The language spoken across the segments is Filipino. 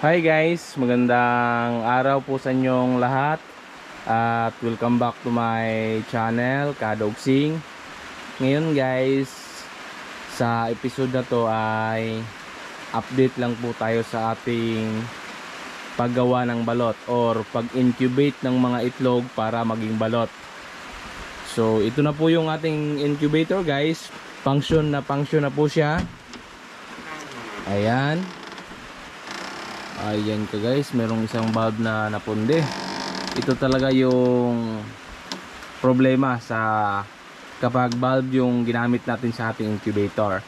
Hi guys, magandang araw po sa inyong lahat at welcome back to my channel, Kadogsing. Ngayon guys, sa episode na to ay update lang po tayo sa ating paggawa ng balot or pag-incubate ng mga itlog para maging balot. So ito na po yung ating incubator guys. Function na function na po siya. Ayan. Ayan ka guys, merong isang bulb na napunde. Ito talaga yung problema sa kapag bulb yung ginamit natin sa ating incubator.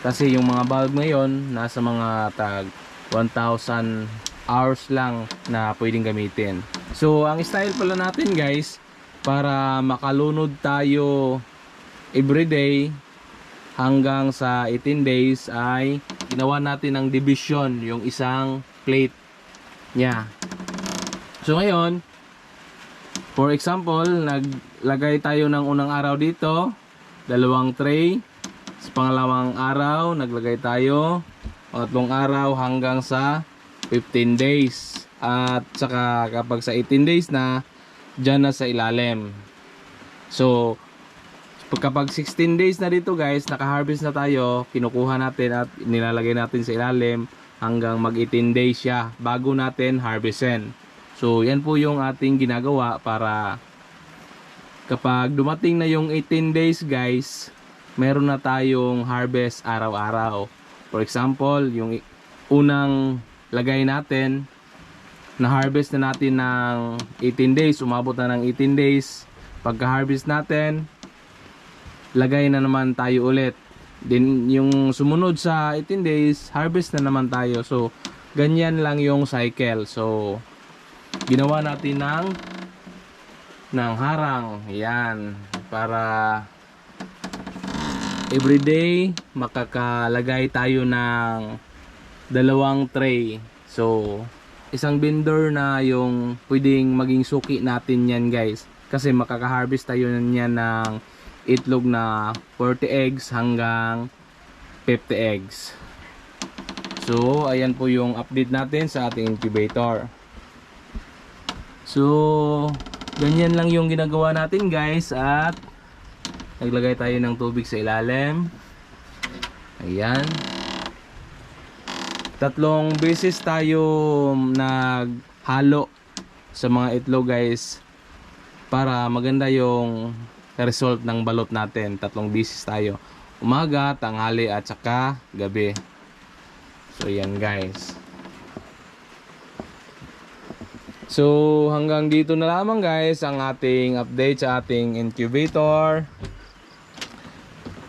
Kasi yung mga bulb ngayon, nasa mga tag 1,000 hours lang na pwedeng gamitin. So, ang style pala natin guys, para makalunod tayo everyday hanggang sa 18 days ay ginawa natin ng division yung isang plate niya. So ngayon, for example, naglagay tayo ng unang araw dito, dalawang tray. Sa pangalawang araw, naglagay tayo, pangatlong araw hanggang sa 15 days. At saka kapag sa 18 days na, dyan na sa ilalim. So, kapag 16 days na dito guys, naka-harvest na tayo, kinukuha natin at nilalagay natin sa ilalim hanggang mag 18 days siya bago natin harvestin. So yan po yung ating ginagawa para kapag dumating na yung 18 days guys, meron na tayong harvest araw-araw. For example, yung unang lagay natin, na harvest na natin ng 18 days, umabot na ng 18 days. Pagka-harvest natin, lagay na naman tayo ulit. Then yung sumunod sa 18 days, harvest na naman tayo. So ganyan lang yung cycle. So ginawa natin ng ng harang. Yan para everyday makakalagay tayo ng dalawang tray. So isang vendor na yung pwedeng maging suki natin yan guys. Kasi makaka-harvest tayo niyan ng itlog na 40 eggs hanggang 50 eggs. So, ayan po yung update natin sa ating incubator. So, ganyan lang yung ginagawa natin guys at naglagay tayo ng tubig sa ilalim. Ayan. Tatlong beses tayo naghalo sa mga itlog guys para maganda yung result ng balot natin. Tatlong beses tayo. Umaga, tanghali at saka gabi. So yan guys. So hanggang dito na lamang guys ang ating update sa ating incubator.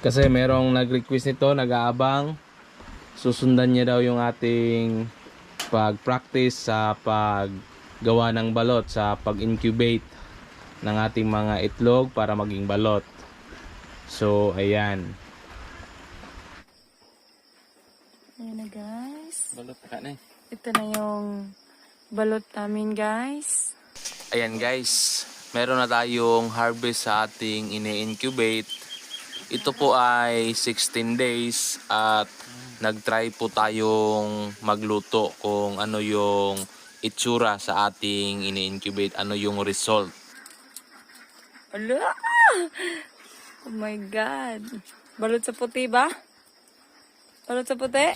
Kasi merong nag-request nito, nag-aabang. Susundan niya daw yung ating pag-practice sa paggawa ng balot, sa pag-incubate ng ating mga itlog para maging balot. So, ayan. Ayan na guys. Balot ka na eh. Ito na yung balot namin guys. Ayan guys, meron na tayong harvest sa ating ini-incubate. Ito po ay 16 days at nag-try po tayong magluto kung ano yung itsura sa ating ini-incubate, ano yung result. Ala! Oh my God. Balot sa puti ba? Balot sa puti?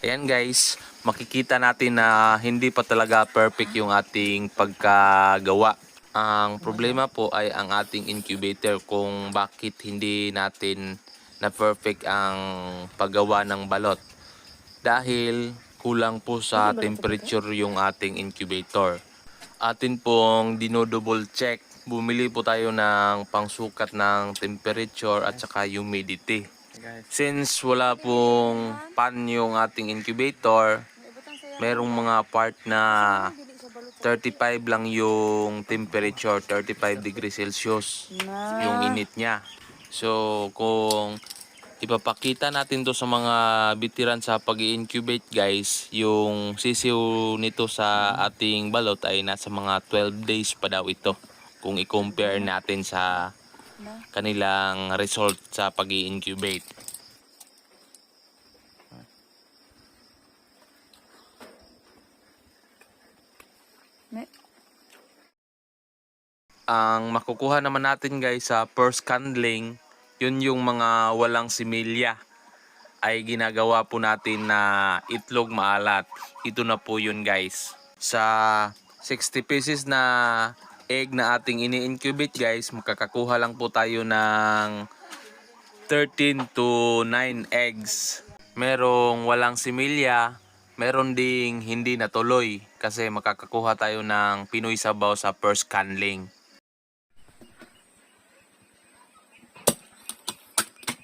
Ayan guys, makikita natin na hindi pa talaga perfect yung ating pagkagawa. Ang problema po ay ang ating incubator kung bakit hindi natin na perfect ang paggawa ng balot. Dahil kulang po sa temperature yung ating incubator. Atin pong dinodouble check. Bumili po tayo ng pangsukat ng temperature at saka humidity. Since wala pong pan yung ating incubator, merong mga part na 35 lang yung temperature, 35 degrees Celsius yung init niya. So, kung ipapakita natin to sa mga bitiran sa pag incubate guys. Yung sisiw nito sa ating balot ay nasa mga 12 days pa daw ito. Kung i-compare natin sa kanilang result sa pag incubate ang makukuha naman natin guys sa first candling yun yung mga walang similya ay ginagawa po natin na itlog maalat. Ito na po yun guys. Sa 60 pieces na egg na ating ini-incubate guys, makakakuha lang po tayo ng 13 to 9 eggs. Merong walang similya, meron ding hindi natuloy kasi makakakuha tayo ng Pinoy Sabaw sa first canling.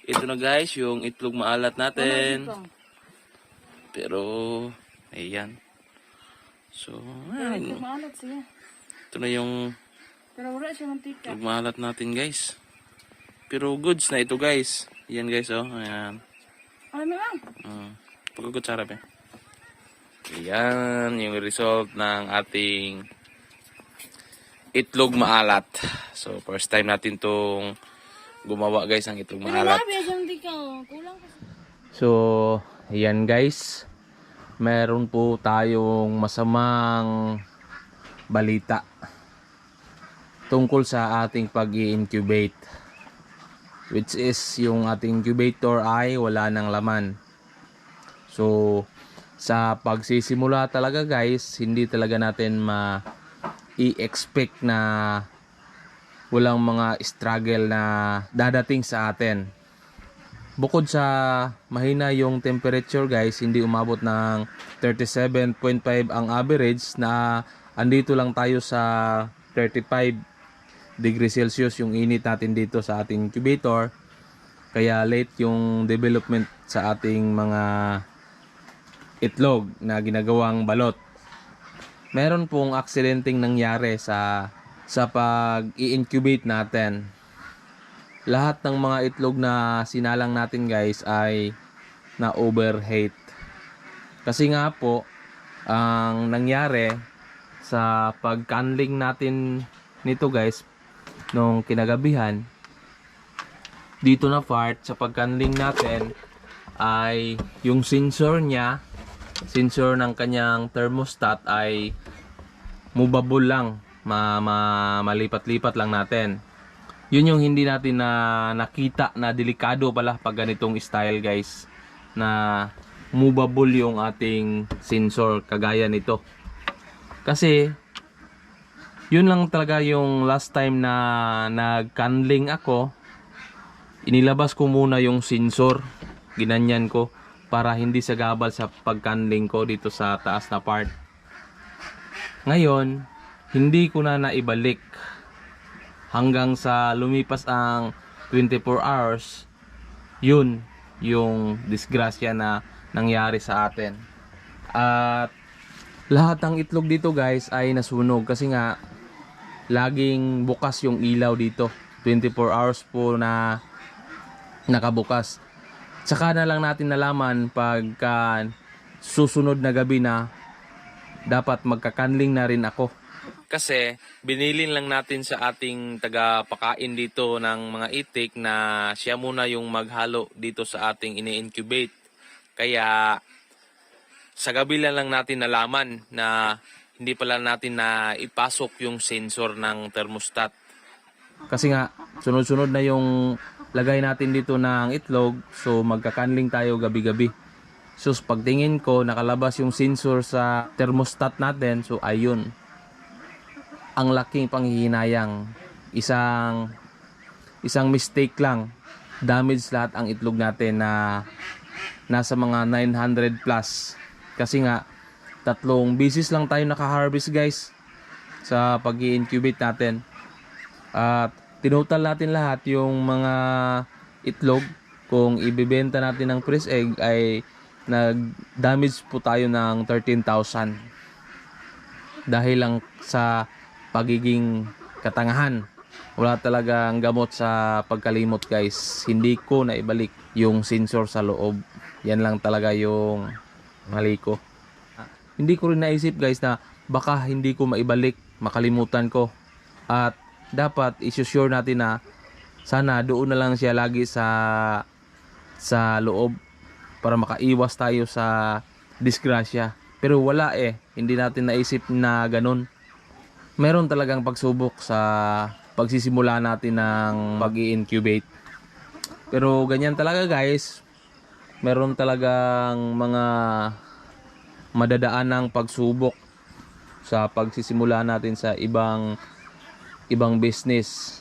Ito na guys, yung itlog maalat natin. Pero, ayan. So, ayan. Ito na yung itlog maalat natin guys. Pero goods na ito guys. Ayan guys, oh. Ayan. Ay, ma'am. Uh, Pagkukutsara pa. Ayan, yung result ng ating itlog maalat. So, first time natin tong gumawa guys ng itlog maalat. Grabe siya mantika. oh. So, ayan guys. Meron po tayong masamang balita tungkol sa ating pag incubate which is yung ating incubator ay wala ng laman. So, sa pagsisimula talaga guys, hindi talaga natin ma i-expect na walang mga struggle na dadating sa atin bukod sa mahina yung temperature guys, hindi umabot ng 37.5 ang average na andito lang tayo sa 35 degrees Celsius yung init natin dito sa ating incubator. Kaya late yung development sa ating mga itlog na ginagawang balot. Meron pong aksidenteng nangyari sa sa pag i-incubate natin lahat ng mga itlog na sinalang natin guys ay na overheat. Kasi nga po, ang nangyari sa pag-canling natin nito guys, nung kinagabihan, dito na part sa pag-canling natin ay yung sensor niya, sensor ng kanyang thermostat ay movable lang, ma, ma- malipat-lipat lang natin. Yun yung hindi natin na nakita na delikado pala pag ganitong style guys na movable yung ating sensor kagaya nito. Kasi yun lang talaga yung last time na nag-candling ako. Inilabas ko muna yung sensor ginanyan ko para hindi sagabal sa pag-candling ko dito sa taas na part. Ngayon hindi ko na naibalik hanggang sa lumipas ang 24 hours, yun yung disgrasya na nangyari sa atin. At lahat ng itlog dito guys ay nasunog kasi nga laging bukas yung ilaw dito. 24 hours po na nakabukas. Tsaka na lang natin nalaman pagka susunod na gabi na dapat magkakanling na rin ako. Kasi binilin lang natin sa ating tagapakain dito ng mga itik na siya muna yung maghalo dito sa ating ini-incubate. Kaya sa gabi lang lang natin nalaman na hindi pala natin na ipasok yung sensor ng thermostat. Kasi nga, sunod-sunod na yung lagay natin dito ng itlog, so magkakanling tayo gabi-gabi. So pagtingin ko, nakalabas yung sensor sa thermostat natin, so ayun, ang laking panghihinayang. Isang isang mistake lang. Damage lahat ang itlog natin na nasa mga 900 plus. Kasi nga tatlong bisis lang tayo naka-harvest guys sa pag incubate natin. At tinotal natin lahat yung mga itlog kung ibebenta natin ng fresh egg ay nag-damage po tayo ng 13,000 dahil lang sa pagiging katangahan. Wala talagang gamot sa pagkalimot guys. Hindi ko na ibalik yung sensor sa loob. Yan lang talaga yung mali ko. Hindi ko rin naisip guys na baka hindi ko maibalik, makalimutan ko. At dapat isusure natin na sana doon na lang siya lagi sa sa loob para makaiwas tayo sa disgrasya. Pero wala eh, hindi natin naisip na ganun meron talagang pagsubok sa pagsisimula natin ng pag incubate Pero ganyan talaga guys. Meron talagang mga madadaan ng pagsubok sa pagsisimula natin sa ibang ibang business.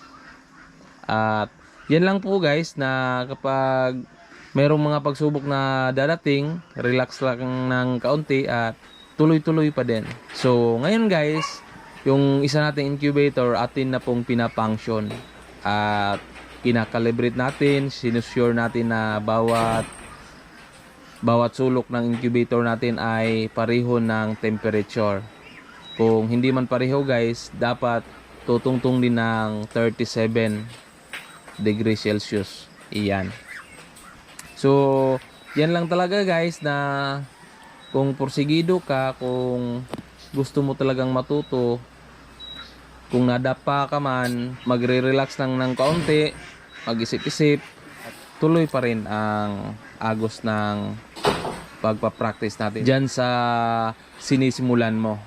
At yan lang po guys na kapag merong mga pagsubok na dadating, relax lang ng kaunti at tuloy-tuloy pa din. So ngayon guys, yung isa nating incubator atin na pong pinapunction at kinakalibrate natin, sinusure natin na bawat bawat sulok ng incubator natin ay pareho ng temperature. Kung hindi man pareho guys, dapat tutungtong din ng 37 degrees Celsius. Iyan. So, yan lang talaga guys na kung porsigido ka, kung gusto mo talagang matuto, kung nadapa ka man, magre-relax lang ng kaunti, mag-isip-isip, at tuloy pa rin ang agos ng pagpa-practice natin dyan sa sinisimulan mo.